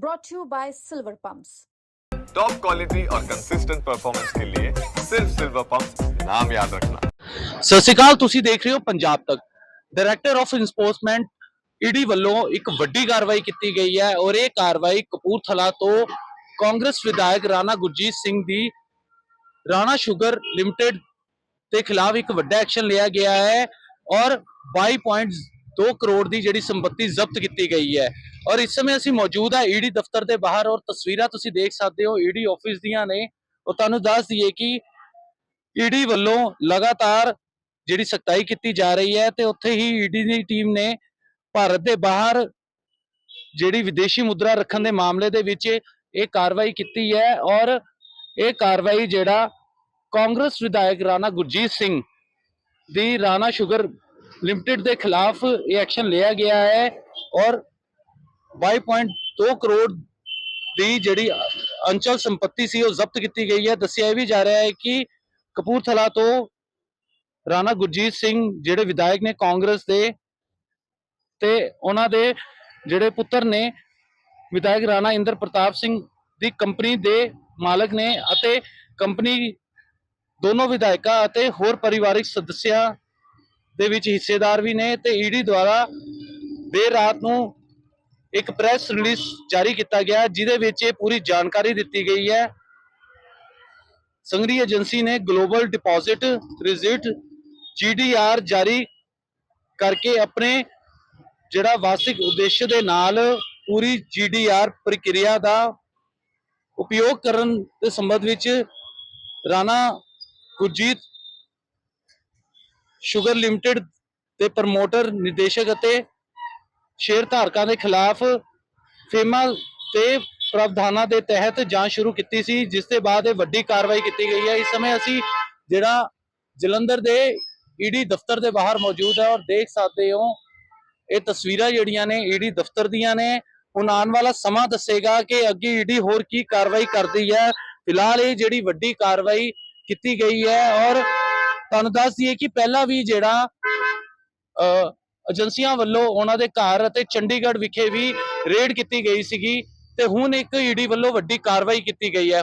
brought to you by Silver Pumps. Top quality और consistent performance के लिए सिर्फ सिल्वर पंप नाम याद रखना ਸਤਿ ਸ਼੍ਰੀ ਅਕਾਲ ਤੁਸੀਂ ਦੇਖ ਰਹੇ ਹੋ ਪੰਜਾਬ ਤੱਕ ਡਾਇਰੈਕਟਰ ਆਫ ਇਨਫੋਰਸਮੈਂਟ ਈਡੀ ਵੱਲੋਂ ਇੱਕ ਵੱਡੀ ਕਾਰਵਾਈ ਕੀਤੀ ਗਈ ਹੈ ਔਰ ਇਹ ਕਾਰਵਾਈ ਕਪੂਰਥਲਾ ਤੋਂ ਕਾਂਗਰਸ ਵਿਧਾਇਕ ਰਾਣਾ ਗੁਰਜੀਤ ਸਿੰਘ ਦੀ ਰਾਣਾ ਸ਼ੂਗਰ ਲਿਮਟਿਡ ਦੇ ਖਿਲਾਫ ਇੱਕ ਵੱਡਾ ਐਕਸ਼ਨ ਲਿਆ ਗਿਆ ਹੈ ਔਰ 22.2 ਕਰੋੜ ਦੀ ਜਿਹੜੀ ਸੰਪਤੀ ਜ਼ਬਤ ਕੀਤੀ ਗਈ ਹੈ। ਔਰ ਇਸ ਸਮੇਂ ਅਸੀਂ ਮੌਜੂਦ ਹਾਂ ਈਡੀ ਦਫ਼ਤਰ ਦੇ ਬਾਹਰ ਔਰ ਤਸਵੀਰਾਂ ਤੁਸੀਂ ਦੇਖ ਸਕਦੇ ਹੋ, ਈਡੀ ਆਫਿਸ ਦੀਆਂ ਨੇ। ਉਹ ਤੁਹਾਨੂੰ ਦੱਸ ਦਈਏ ਕਿ ਈਡੀ ਵੱਲੋਂ ਲਗਾਤਾਰ ਜਿਹੜੀ ਸਖਤਾਈ ਕੀਤੀ ਜਾ ਰਹੀ ਹੈ ਤੇ ਉੱਥੇ ਹੀ ਈਡੀ ਦੀ ਟੀਮ ਨੇ ਭਾਰਤ ਦੇ ਬਾਹਰ ਜਿਹੜੀ ਵਿਦੇਸ਼ੀ ਮੁਦਰਾ ਰੱਖਣ ਦੇ ਮਾਮਲੇ ਦੇ ਵਿੱਚ ਇਹ ਕਾਰਵਾਈ ਕੀਤੀ ਹੈ ਔਰ ਇਹ ਕਾਰਵਾਈ ਜਿਹੜਾ ਕਾਂਗਰਸ ਵਿਧਾਇਕ ਰਾਣਾ ਗੁਰਜੀਤ ਸਿੰਘ ਦੀ ਰਾਣਾ ਸ਼ੂਗਰ ਲਿਮਟਿਡ ਦੇ ਖਿਲਾਫ ਇਹ ਐਕਸ਼ਨ ਲਿਆ ਗਿਆ ਹੈ ਔਰ 22.2 ਕਰੋੜ ਦੀ ਜਿਹੜੀ ਅੰਚਲ ਸੰਪਤੀ ਸੀ ਉਹ ਜ਼ਬਤ ਕੀਤੀ ਗਈ ਹੈ। ਦੱਸਿਆ ਇਹ ਵੀ ਜਾ ਰਿਹਾ ਹੈ ਕਿ ਕਪੂਰਥਲਾ ਤੋਂ ਰਾਣਾ ਗੁਰਜੀਤ ਸਿੰਘ ਜਿਹੜੇ ਵਿਧਾਇਕ ਨੇ ਕਾਂਗਰਸ ਦੇ ਤੇ ਉਹਨਾਂ ਦੇ ਜਿਹੜੇ ਪੁੱਤਰ ਨੇ ਵਿਧਾਇਕ ਰਾਣਾ ਇੰਦਰ ਪ੍ਰਤਾਪ ਸਿੰਘ ਦੀ ਕੰਪਨੀ ਦੇ ਮਾਲਕ ਨੇ ਅਤੇ ਕੰਪਨੀ ਦੋਨੋਂ ਵਿਧਾਇਕਾਂ ਅਤੇ ਹੋਰ ਪਰਿਵਾਰਿਕ ਸਦਸਿਆਂ ਦੇ ਵਿੱਚ ਹਿੱਸੇਦਾਰ ਵੀ ਨੇ ਤੇ ਈਡੀ ਦੁਆਰਾ ਦੇਰ ਰਾਤ ਨੂੰ ਇੱਕ ਪ੍ਰੈਸ ਰਿਲੀਜ਼ ਜਾਰੀ ਕੀਤਾ ਗਿਆ, ਜਿਹਦੇ ਵਿੱਚ ਇਹ ਪੂਰੀ ਜਾਣਕਾਰੀ ਦਿੱਤੀ ਗਈ ਹੈ। ਸੰਗਰੀ ਏਜੰਸੀ ਨੇ ਗਲੋਬਲ ਡਿਪੋਜ਼ਿਟ ਰਿਜ਼ਿਟ ਜੀਡੀਆਰ ਜਾਰੀ ਕਰਕੇ ਆਪਣੇ ਜਿਹੜਾ ਵਾਸਤਵਿਕ ਉਦੇਸ਼ ਦੇ ਨਾਲ ਪੂਰੀ ਜੀਡੀਆਰ ਪ੍ਰਕਿਰਿਆ ਦਾ ਉਪਯੋਗ ਕਰਨ ਦੇ ਸੰਬੰਧ ਵਿੱਚ ਰਾਣਾ ਗੁਰਜੀਤ ਸ਼ੂਗਰ ਲਿਮਟਿਡ ਦੇ ਪ੍ਰਮੋਟਰ ਨਿਰਦੇਸ਼ਕ ਅਤੇ ਸ਼ੇਅਰ ਧਾਰਕਾਂ ਦੇ ਖਿਲਾਫ ਫੇਮਾ ਤੇ ਪ੍ਰਾਵਧਾਨਾਂ ਦੇ ਤਹਿਤ ਜਾਂਚ ਸ਼ੁਰੂ ਕੀਤੀ ਸੀ, ਜਿਸ ਦੇ ਬਾਅਦ ਇਹ ਵੱਡੀ ਕਾਰਵਾਈ ਕੀਤੀ ਗਈ ਹੈ। ਇਸ ਸਮੇਂ ਅਸੀਂ ਜਿਹੜਾ ਜਲੰਧਰ ਦੇ ਈਡੀ ਦਫ਼ਤਰ ਦੇ ਬਾਹਰ ਮੌਜੂਦ ਹੈ ਔਰ ਦੇਖ ਸਕਦੇ ਹੋ, ਇਹ ਤਸਵੀਰਾਂ ਜਿਹੜੀਆਂ ਨੇ ਈਡੀ ਦਫ਼ਤਰ ਦੀਆਂ ਨੇ। ਹੁਣ ਆਉਣ ਵਾਲਾ ਸਮਾਂ ਦੱਸੇਗਾ ਕਿ ਅੱਗੇ ਈਡੀ ਹੋਰ ਕੀ ਕਾਰਵਾਈ ਕਰਦੀ ਹੈ। ਫਿਲਹਾਲ ਇਹ ਜਿਹੜੀ ਵੱਡੀ ਕਾਰਵਾਈ ਕੀਤੀ ਗਈ ਹੈ ਔਰ ਤੁਹਾਨੂੰ ਦੱਸ ਦਈਏ ਕਿ ਪਹਿਲਾਂ ਵੀ ਜਿਹੜਾ ਏਜੰਸੀਆਂ ਵੱਲੋਂ ਉਹਨਾਂ ਦੇ ਘਰ ਅਤੇ ਚੰਡੀਗੜ੍ਹ ਵਿਖੇ ਵੀ ਰੇਡ ਕੀਤੀ ਗਈ ਸੀਗੀ ਤੇ ਹੁਣ ਇੱਕ ਈਡੀ ਵੱਲੋਂ ਵੱਡੀ ਕਾਰਵਾਈ ਕੀਤੀ ਗਈ ਹੈ।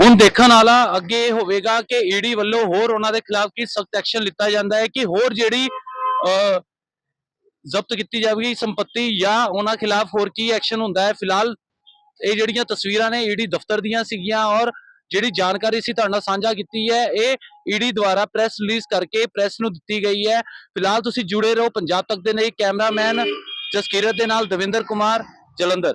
ਹੁਣ ਦੇਖਣ ਵਾਲਾ ਅੱਗੇ ਇਹ ਹੋਵੇਗਾ ਕਿ ਈਡੀ ਵੱਲੋਂ ਹੋਰ ਉਹਨਾਂ ਦੇ ਖਿਲਾਫ ਕੀ ਸਖਤ ਐਕਸ਼ਨ ਲਿੱਤਾ ਜਾਂਦਾ ਹੈ ਕਿ ਹੋਰ ਜਿਹੜੀ ਅ, ਜ਼ਬਤ ਕੀਤੀ ਜਾਵੇਗੀ ਸੰਪਤੀ ਜਾਂ ਉਹਨਾਂ ਖਿਲਾਫ ਹੋਰ ਕੀ ਐਕਸ਼ਨ ਹੁੰਦਾ ਹੈ। ਫਿਲਹਾਲ ਇਹ ਜਿਹੜੀਆਂ ਤਸਵੀਰਾਂ ਨੇ ਈਡੀ ਦਫ਼ਤਰ ਦੀਆਂ ਸੀਗੀਆਂ ਔਰ ਜਿਹੜੀ ਜਾਣਕਾਰੀ ਸੀ ਤੁਹਾਡੇ ਨਾਲ ਸਾਂਝਾ ਕੀਤੀ ਹੈ, ਇਹ ਈਡੀ ਦੁਆਰਾ ਪ੍ਰੈਸ ਰਿਲੀਜ਼ ਕਰਕੇ ਪ੍ਰੈਸ ਨੂੰ ਦਿੱਤੀ ਗਈ ਹੈ। ਫਿਲਹਾਲ ਤੁਸੀਂ ਜੁੜੇ ਰਹੋ ਪੰਜਾਬ ਤੱਕ ਦੇ ਲਈ, ਕੈਮਰਾਮੈਨ ਜਸਕੀਰਤ ਦੇ ਨਾਲ ਦਵਿੰਦਰ ਕੁਮਾਰ, ਜਲੰਧਰ।